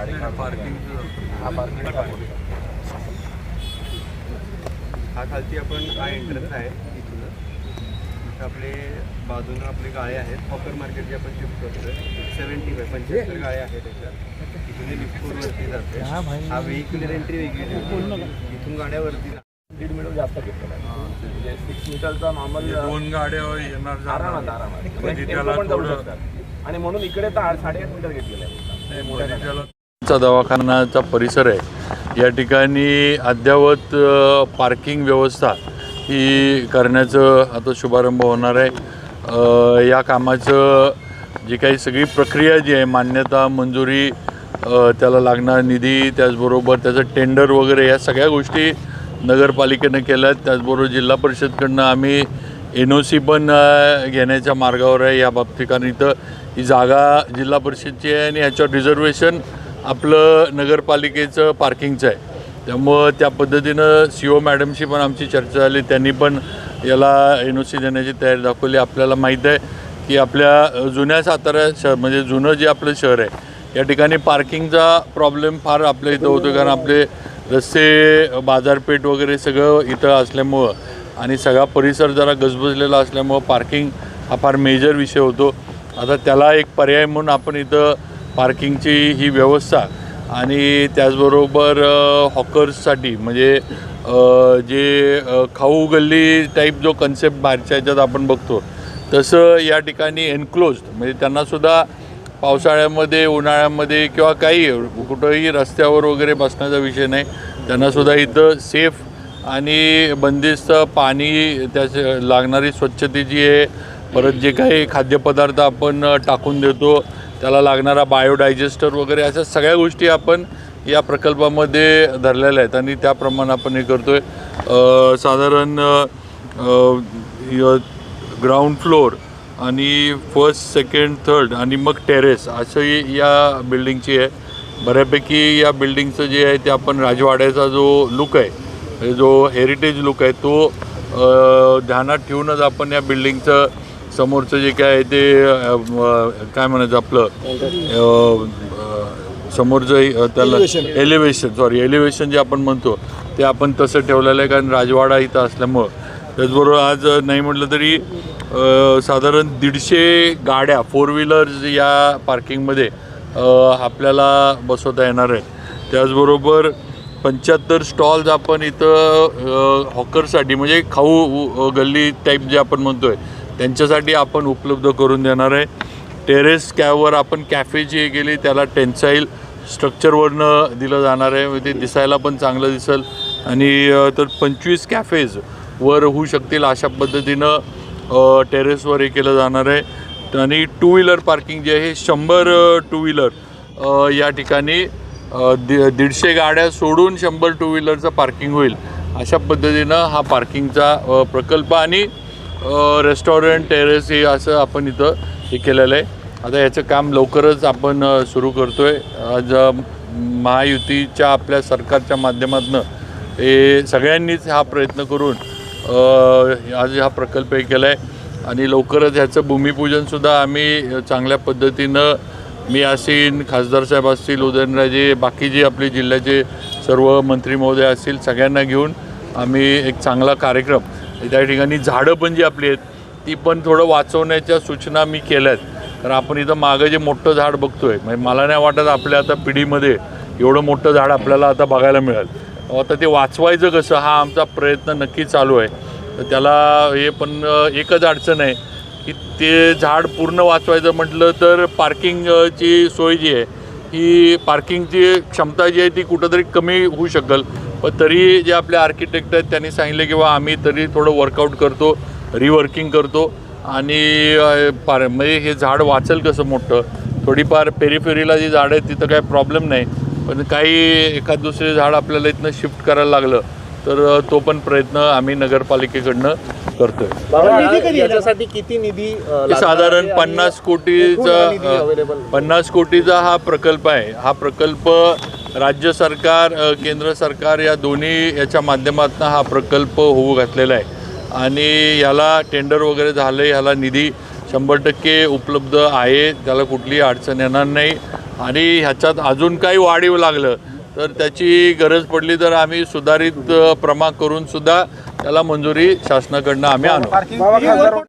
गाडी पार्किंग हा. हा खालती आपण हा एंट्रन्स आहे इथूनच इथं आपले बाजूनं आपले गाळे आहेत. हॉकर मार्केट जे आपण शिफ्ट करतोय. सेव्हन्टी फाय पंच्याहत्तर गाळे आहेत त्याच्यात इथून लिफ्टवरती जाते. हा व्हेहिक्युलर एंट्री वेगळी. इथून गाड्या वरती जातात. दीड मीटर जास्त घेतलेला म्हणजे सिक्स मीटरचा नॉर्मल दोन गाड्या येणार आरामात जाणार. आरामात म्हणजे आणि म्हणून इकडे तर आठ- साडेआठ मीटर घेतलेलं आहे. मोठ्या चा दवाखानाचा परिसर आहे. या ठिकाणी अद्ययावत पार्किंग व्यवस्था ही करण्याचं आता शुभारंभ होणार आहे. या कामाचं जी काही सगळी प्रक्रिया जी आहे मान्यता मंजुरी त्याला लागणारा निधी त्याचबरोबर त्याचं टेंडर वगैरे या सगळ्या गोष्टी नगरपालिकेनं केल्यात. त्याचबरोबर जिल्हा परिषदकडनं आम्ही एन ओ सी पण घेण्याच्या मार्गावर आहे. या बाबतीत कारण इथं ही जागा जिल्हा परिषदची आहे आणि ह्याच्यावर रिझर्वेशन आपलं नगरपालिकेचं पार्किंगचं आहे. त्यामुळं त्या पद्धतीनं सी ओ मॅडमशी पण आमची चर्चा झाली. त्यांनी पण याला एन ओ सी देण्याची तयारी दाखवली. आपल्याला माहीत आहे की आपल्या जुन्या सातारा शहर म्हणजे जुनं जे आपलं शहर आहे या ठिकाणी पार्किंगचा प्रॉब्लेम फार आपल्या इथं होतो कारण आपले रस्ते बाजारपेठ वगैरे सगळं इथं असल्यामुळं आणि सगळा परिसर जरा गजबजलेला असल्यामुळं पार्किंग हा फार मेजर विषय होतो. आता त्याला एक पर्याय म्हणून आपण इथं पार्किंगची ही व्यवस्था आणि त्याचबरोबर हॉकर्ससाठी म्हणजे जे खाऊ गल्ली टाईप जो कन्सेप्ट बाहेरच्या ह्याच्यात आपण बघतो तसं या ठिकाणी एनक्लोज म्हणजे त्यांनासुद्धा पावसाळ्यामध्ये उन्हाळ्यामध्ये किंवा काही कुठंही रस्त्यावर वगैरे बसण्याचा विषय नाही त्यांनासुद्धा इथं सेफ आणि बंदिस्त पाणी त्याचे लागणारी स्वच्छतेची आहे परत जे काही खाद्यपदार्थ आपण टाकून देतो त्याला लागणारा बायोडायजेस्टर वगैरे अशा सगळ्या गोष्टी आपण या प्रकल्पामध्ये धरलेल्या आहेत. आणि त्याप्रमाणे आपण हे करतो आहे साधारण ग्राउंड फ्लोअर आणि फर्स्ट सेकंड थर्ड आणि मग टेरेस असंही या बिल्डिंगची आहे. बऱ्यापैकी या बिल्डिंगचं जे आहे ते आपण राजवाड्याचा जो लुक आहे जो हेरिटेज लुक आहे तो ध्यानात ठेवूनच आपण या बिल्डिंगचं समोरचं जे काय आहे ते काय म्हणायचं आपलं समोरचं त्याला एलिव्हेशन सॉरी एलिव्हेशन जे आपण म्हणतो ते आपण तसं ठेवलेलं आहे कारण राजवाडा इथं असल्यामुळं. त्याचबरोबर आज नाही म्हटलं तरी साधारण दीडशे गाड्या फोर व्हीलर्स या पार्किंगमध्ये आपल्याला बसवता येणार आहेत. त्याचबरोबर पंच्याहत्तर स्टॉल्स आपण इथं हॉकरसाठी म्हणजे खाऊ गल्ली टाईप जे आपण म्हणतोय त्यांच्यासाठी आपण उपलब्ध करून देणार आहे. टेरेस कॅबवर आपण कॅफे जी गेली त्याला टेन्साईल स्ट्रक्चरवरनं दिलं जाणार आहे. म्हणजे ते दिसायला पण चांगलं दिसेल. आणि तर पंचवीस कॅफेज वर होऊ शकतील अशा पद्धतीनं टेरेसवर हे केलं जाणार आहे. आणि टू व्हीलर पार्किंग जे आहे शंभर टू व्हीलर या ठिकाणी दि दीडशे गाड्या सोडून शंभर टू व्हीलरचं पार्किंग होईल. अशा पद्धतीनं हा पार्किंगचा प्रकल्प आणि रेस्टॉरंट टेरेस हे असं आपण इथं हे केलेलं आहे. आता याचं काम लवकरच आपण सुरू करतो आहे आज महायुतीच्या आपल्या सरकारच्या माध्यमातून हे सगळ्यांनीच हा प्रयत्न करून आज हा प्रकल्प हे केला आहे आणि लवकरच ह्याचं भूमिपूजनसुद्धा आम्ही चांगल्या पद्धतीनं मी असीन खासदार साहेब असतील उदयनराजे बाकी जे आपले जिल्ह्याचे सर्व मंत्री महोदय असतील सगळ्यांना घेऊन आम्ही एक चांगला कार्यक्रम त्या ठिकाणी झाडं पण जी आपली आहेत ती पण थोडं वाचवण्याच्या सूचना मी केल्या आहेत कारण आपण इथं मागं जे मोठं झाड बघतोय म्हणजे मला नाही वाटत आपल्या आता पिढीमध्ये एवढं मोठं झाड आपल्याला आता बघायला मिळेल. आता ते वाचवायचं कसं हा आमचा प्रयत्न नक्की चालू आहे. तर त्याला हे पण एकच अडचण आहे की ते झाड पूर्ण वाचवायचं म्हटलं तर पार्किंगची सोय जी आहे ही पार्किंगची क्षमता जी आहे ती कुठंतरी कमी होऊ शकेल. पण तरी जे आपले आर्किटेक्ट आहेत त्यांनी सांगितले की बा आम्ही तरी थोडं वर्कआउट करतो रिवर्किंग करतो. आणि पार म्हणजे हे झाड वाचेल कसं मोठं? थोडीफार पेरीफेरीला जी झाडं आहेत तिथं काही प्रॉब्लेम नाही. पण काही एखाद दुसरे झाड आपल्याला इथनं शिफ्ट करायला लागलं तर तो पण प्रयत्न आम्ही नगरपालिकेकडनं करतोय. याच्यासाठी किती निधी साधारण आहे? पन्नास कोटीचा पन्नास कोटीचा हा प्रकल्प आहे. हा प्रकल्प राज्य सरकार केंद्र सरकार या दोन्ही याच्या माध्यमातून हा प्रकल्प होऊ घातलेला आहे. आणि ह्याला टेंडर वगैरे झालं ह्याला निधी शंभर टक्के उपलब्ध आहे त्याला कुठलीही अडचण येणार नाही. आणि ह्याच्यात अजून काही वाढीव लागलं तर त्याची गरज पडली तर आम्ही सुधारित प्रमा करूनसुद्धा त्याला मंजुरी शासनाकडनं आम्ही आणू.